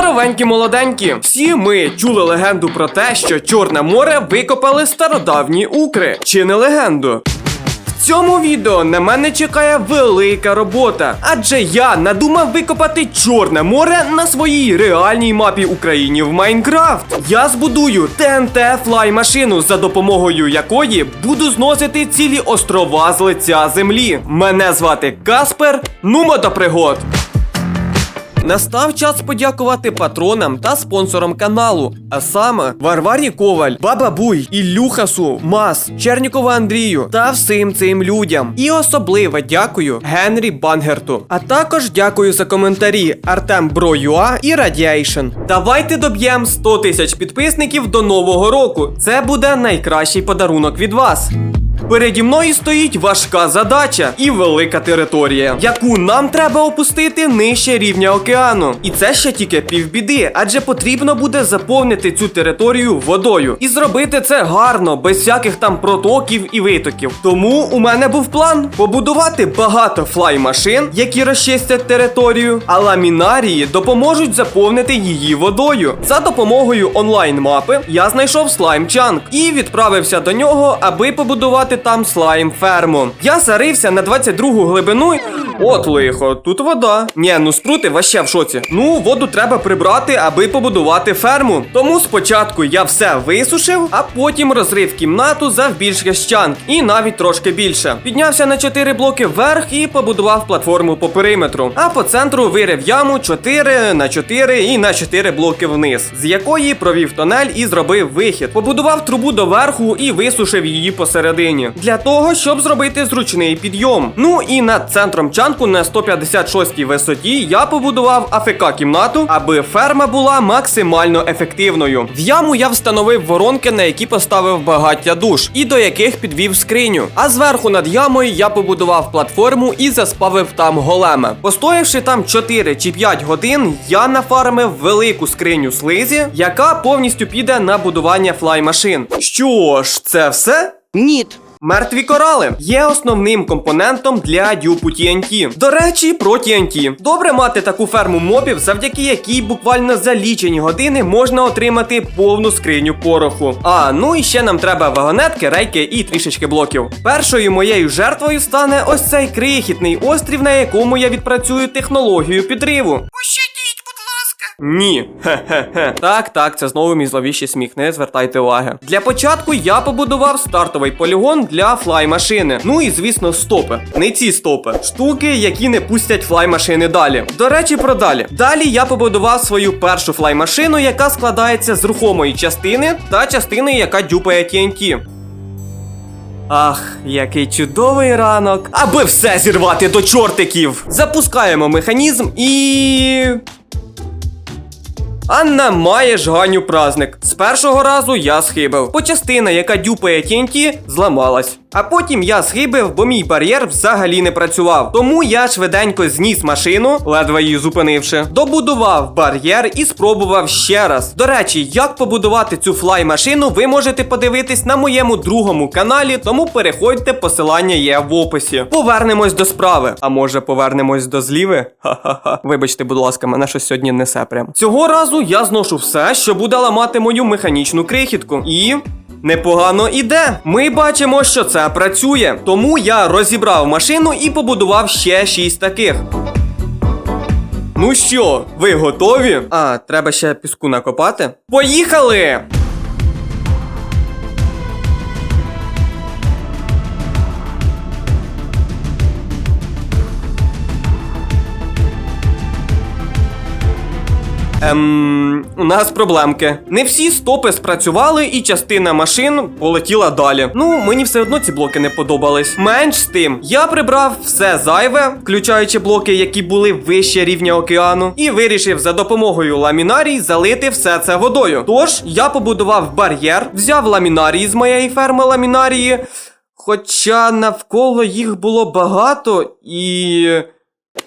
Здоровенькі молоденькі. Всі ми чули легенду про те, що Чорне море викопали стародавні укри. Чи не легенду? Цьому відео на мене чекає велика робота, адже я надумав викопати Чорне море на своїй реальній мапі України в Майнкрафт. Я збудую ТНТ флай машину, за допомогою якої буду зносити цілі острова з лиця землі. Мене звати Каспер. Нумо до пригод. Настав час подякувати патронам та спонсорам каналу, а саме Варварі Коваль, Баба Буй, Ілюхасу, Мас, Чернікову Андрію та всім цим людям. І особливо дякую Генрі Бангерту. А також дякую за коментарі Артем Бро.ua і Radiation. Давайте доб'ємо 100 тисяч підписників до нового року. Це буде найкращий подарунок від вас. Переді мною стоїть важка задача і велика територія, яку нам треба опустити нижче рівня океану. І це ще тільки півбіди, адже потрібно буде заповнити цю територію водою і зробити це гарно, без всяких там протоків і витоків. Тому у мене був план побудувати багато флай-машин, які розчистять територію, а ламінарії допоможуть заповнити її водою. За допомогою онлайн-мапи я знайшов слайм-чанк і відправився до нього, аби побудувати там слайм-ферму. Я зарився на 22 глибину. От лихо, тут вода. Ні, ну спрути ваще в шоці. Ну, воду треба прибрати, аби побудувати ферму. Тому спочатку я все висушив, а потім розрив кімнату завбільшки щанк і навіть трошки більше. Піднявся на 4 блоки вверх і побудував платформу по периметру. А по центру вирив яму 4 на 4 і на 4 блоки вниз, з якої провів тонель і зробив вихід. Побудував трубу доверху і висушив її посередині. Для того, щоб зробити зручний підйом. Ну і над центром чанку на 156-й висоті я побудував АФК кімнату, аби ферма була максимально ефективною. В яму я встановив воронки, на які поставив багаття душ, і до яких підвів скриню. А зверху над ямою я побудував платформу і заспавив там голема. Постоявши там 4 чи 5 годин, я нафармив велику скриню слизі, яка повністю піде на будування флай-машин. Що ж, це все? Ніт. Мертві корали є основним компонентом для дюпу TNT. До речі, про TNT. Добре мати таку ферму мобів, завдяки якій буквально за лічені години можна отримати повну скриню пороху. А ну і ще нам треба вагонетки, рейки і трішечки блоків. Першою моєю жертвою стане ось цей крихітний острів, на якому я відпрацюю технологію підриву. Ласка. Ні, хе-хе-хе. Так, так, це знову мій зловіщий сміх, не звертайте уваги. Для початку я побудував стартовий полігон для флай-машини. Ну і звісно, стопи. Не ці стопи. Штуки, які не пустять флай-машини далі. До речі, про далі. Далі я побудував свою першу флай-машину, яка складається з рухомої частини та частини, яка дюпає TNT. Ах, який чудовий ранок. Аби все зірвати до чортиків. Запускаємо механізм і. Анна має ганю праздник. З першого разу я схибив, бо частина, яка дюпає TNT, зламалась. А потім я схибив, бо мій бар'єр взагалі не працював. Тому я швиденько зніс машину, ледве її зупинивши, добудував бар'єр і спробував ще раз. До речі, як побудувати цю флай-машину, ви можете подивитись на моєму другому каналі, тому переходьте, посилання є в описі. Повернемось до справи. А може повернемось до зліви? Ха-ха-ха. Вибачте, будь ласка, мене щось сьогодні несе прям. Цього разу я зношу все, що буде ламати мою механічну крихітку. І. Непогано іде. Ми бачимо, що це працює. Тому я розібрав машину і побудував ще шість таких. Ну що, ви готові? А, треба ще піску накопати. Поїхали! Ем, у нас проблемки. Не всі стопи спрацювали, і частина машин полетіла далі. Ну, мені все одно ці блоки не подобались. Менш з тим, я прибрав все зайве, включаючи блоки, які були вище рівня океану, і вирішив за допомогою ламінарій залити все це водою. Тож я побудував бар'єр, взяв ламінарії з моєї ферми ламінарії. Хоча навколо їх було багато і.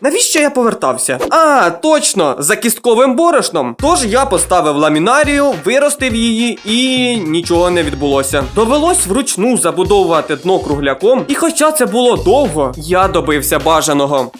Навіщо я повертався? А, точно, за кістковим борошном. Тож я поставив ламінарію, виростив її і нічого не відбулося. Довелось вручну забудовувати дно кругляком, і хоча це було довго, я добився бажаного.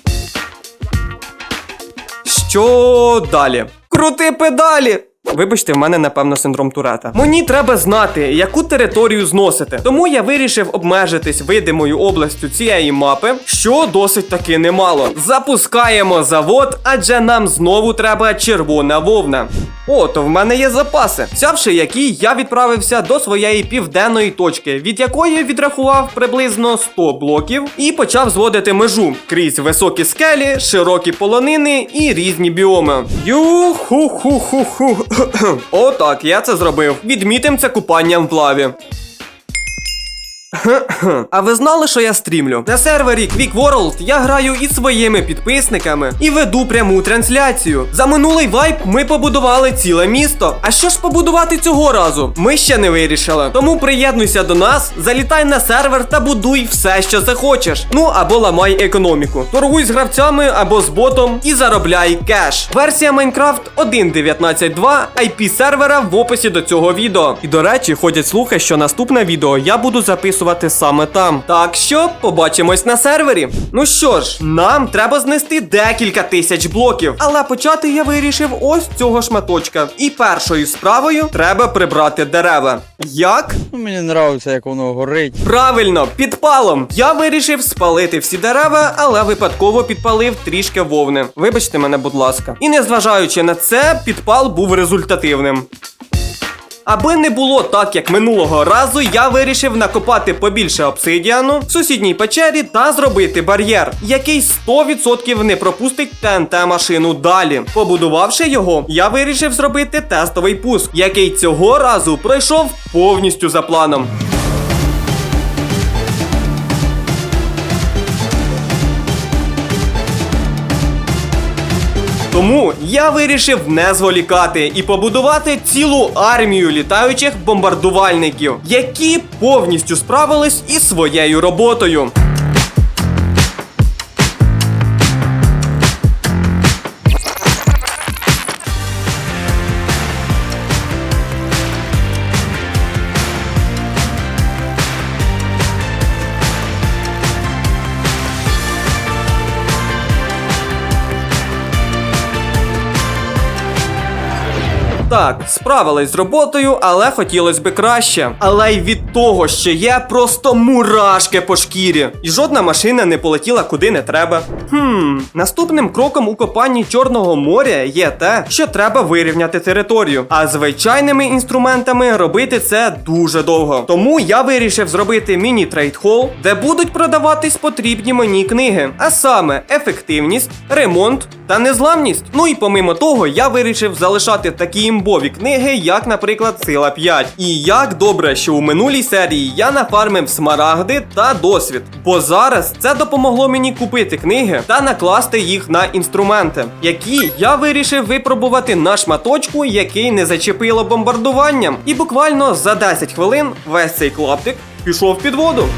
Що далі? Крути педалі! Вибачте, в мене напевно синдром Турета. Мені треба знати, яку територію зносити. Тому я вирішив обмежитись видимою областю цієї мапи, що досить таки немало. Запускаємо завод, адже нам знову треба червона вовна. О, то в мене є запаси, взявши які я відправився до своєї південної точки, від якої відрахував приблизно 100 блоків, і почав зводити межу крізь високі скелі, широкі полонини і різні біоми. Ю-ху-ху-ху-ху. Отак, я це зробив. Відмітим це купанням в лаві. А ви знали, що я стрімлю? На сервері Quick World я граю із своїми підписниками і веду пряму трансляцію. За минулий вайп ми побудували ціле місто. А що ж побудувати цього разу? Ми ще не вирішили. Тому приєднуйся до нас, залітай на сервер та будуй все, що захочеш. Ну або ламай економіку. Торгуй з гравцями або з ботом і заробляй кеш. Версія Minecraft 1.19.2 IP сервера в описі до цього відео. І до речі, ходять слухи, що наступне відео я буду записувати саме там. Так що побачимось на сервері. Ну що ж, нам треба знести декілька тисяч блоків. Але почати я вирішив ось цього шматочка. І першою справою треба прибрати дерева. Як? Мені подобається, як воно горить. Правильно, підпалом. Я вирішив спалити всі дерева, але випадково підпалив трішки вовни. Вибачте мене, будь ласка. І незважаючи на це, підпал був результативним. Аби не було так, як минулого разу, я вирішив накопати побільше обсидіану в сусідній печері та зробити бар'єр, який 100% не пропустить ТНТ машину далі. Побудувавши його, я вирішив зробити тестовий пуск, який цього разу пройшов повністю за планом. Тому я вирішив не зволікати і побудувати цілу армію літаючих бомбардувальників, які повністю справились із своєю роботою. Так, справились з роботою, але хотілося би краще. Але й від того, що є просто мурашки по шкірі. І жодна машина не полетіла куди не треба. Хм, наступним кроком у копанні Чорного моря є те, що треба вирівняти територію. А звичайними інструментами робити це дуже довго. Тому я вирішив зробити міні-трейд-хол, де будуть продаватись потрібні мені книги. А саме ефективність, ремонт та незламність. Ну і помимо того, я вирішив залишати такі імбові книги, як, наприклад, Сила 5. І як добре, що у минулій серії я нафармив смарагди та досвід. Бо зараз це допомогло мені купити книги та накласти їх на інструменти, які я вирішив випробувати на шматочку, який не зачепило бомбардуванням. І буквально за 10 хвилин весь цей клаптик пішов під воду.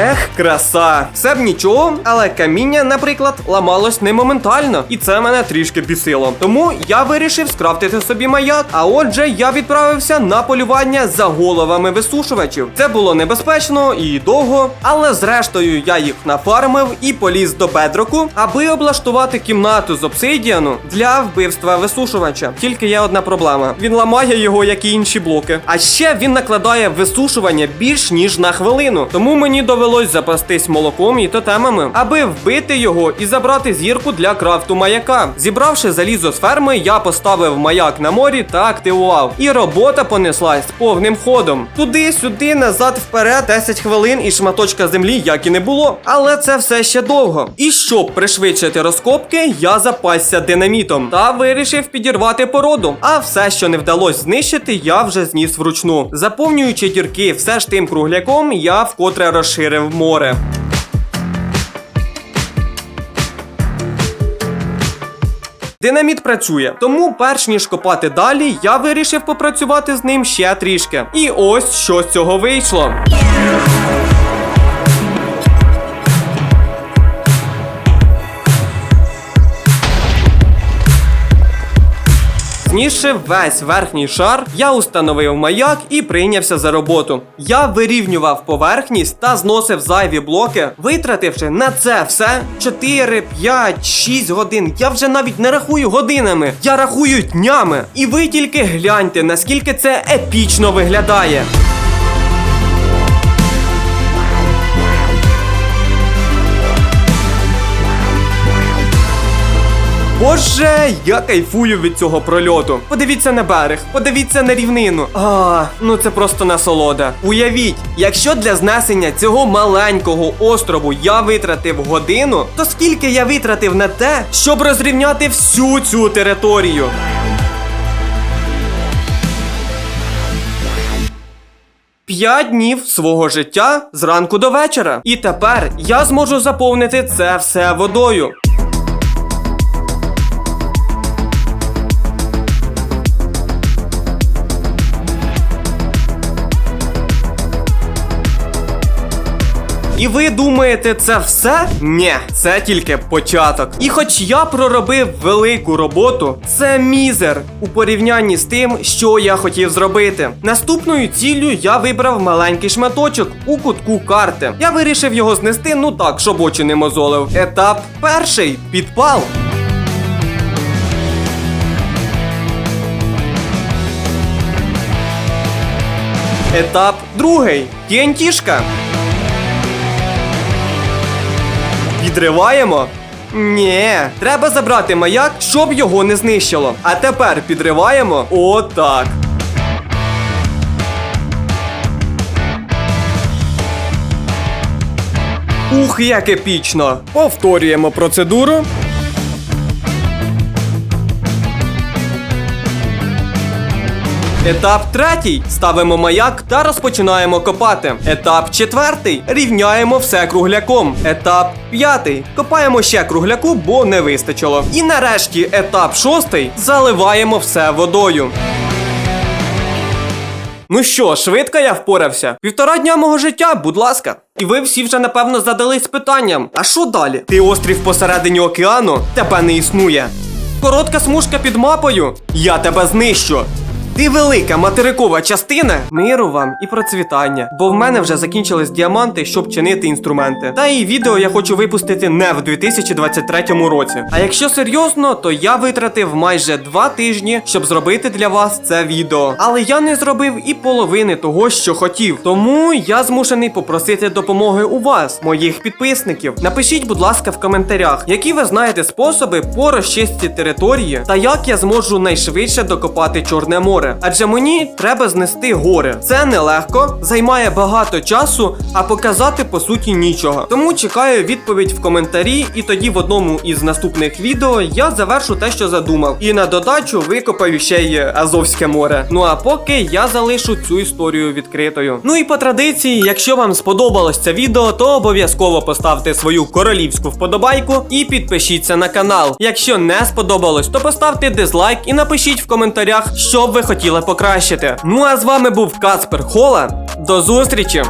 Ех, краса! Все б нічого, але каміння, наприклад, ламалось не моментально, і це мене трішки бісило. Тому я вирішив скрафтити собі маяк. А отже, я відправився на полювання за головами висушувачів. Це було небезпечно і довго, але зрештою я їх нафармив і поліз до бедроку, аби облаштувати кімнату з обсидіану для вбивства висушувача. Тільки є одна проблема: він ламає його, як і інші блоки. А ще він накладає висушування більш ніж на хвилину. Тому мені довелось запастись молоком і тотемами, аби вбити його і забрати зірку для крафту маяка. Зібравши залізо з ферми, я поставив маяк на морі та активував. І робота понеслась повним ходом. Туди-сюди, назад, вперед, 10 хвилин і шматочка землі як і не було. Але це все ще довго. І щоб пришвидшити розкопки, я запасся динамітом та вирішив підірвати породу. А все, що не вдалося знищити, я вже зніс вручну. Заповнюючи дірки все ж тим кругляком, я вкотре розширив море. Динаміт працює, тому перш ніж копати далі, я вирішив попрацювати з ним ще трішки. І ось що з цього вийшло. Знісши весь верхній шар, я установив маяк і прийнявся за роботу. Я вирівнював поверхність та зносив зайві блоки, витративши на це все 4, 5, 6 годин. Я вже навіть не рахую годинами, я рахую днями. І ви тільки гляньте, наскільки це епічно виглядає. Боже, я кайфую від цього прольоту. Подивіться на берег, подивіться на рівнину. А, ну це просто насолода. Уявіть, якщо для знесення цього маленького острову я витратив годину, то скільки я витратив на те, щоб розрівняти всю цю територію? П'ять днів свого життя зранку до вечора. І тепер я зможу заповнити це все водою. І ви думаєте, це все? Ні, це тільки початок. І хоч я проробив велику роботу, це мізер у порівнянні з тим, що я хотів зробити. Наступною ціллю я вибрав маленький шматочок у кутку карти. Я вирішив його знести, ну так, щоб очі не мозолив. Етап перший підпал. Етап другий TNT-шка. Підриваємо? Ні, треба забрати маяк, щоб його не знищило. А тепер підриваємо отак. Ух, як епічно! Повторюємо процедуру. Етап третій. Ставимо маяк та розпочинаємо копати. Етап четвертий. Рівняємо все кругляком. Етап п'ятий. Копаємо ще кругляку, бо не вистачило. І нарешті етап шостий. Заливаємо все водою. Ну що, швидко я впорався? Півтора дня мого життя, будь ласка. І ви всі вже напевно задались питанням: а що далі? Ти острів посередині океану? Тебе не існує. Коротка смужка під мапою? Я тебе знищу. Ти велика материкова частина миру вам і процвітання. Бо в мене вже закінчились діаманти, щоб чинити інструменти. Та і відео я хочу випустити не в 2023 році. А якщо серйозно, то я витратив майже два тижні, щоб зробити для вас це відео. Але я не зробив і половини того, що хотів. Тому я змушений попросити допомоги у вас, моїх підписників. Напишіть, будь ласка, в коментарях, які ви знаєте способи по розчистці території та як я зможу найшвидше докопати Чорне море. Адже мені треба знести гори. Це нелегко, займає багато часу, а показати по суті нічого. Тому чекаю відповідь в коментарі, і тоді в одному із наступних відео я завершу те, що задумав. І на додачу викопаю ще й Азовське море. Ну а поки я залишу цю історію відкритою. Ну і по традиції, якщо вам сподобалось це відео, то обов'язково поставте свою королівську вподобайку і підпишіться на канал. Якщо не сподобалось, то поставте дизлайк і напишіть в коментарях, що ви хотіли покращити. Ну а з вами був Каспер Хола. До зустрічі!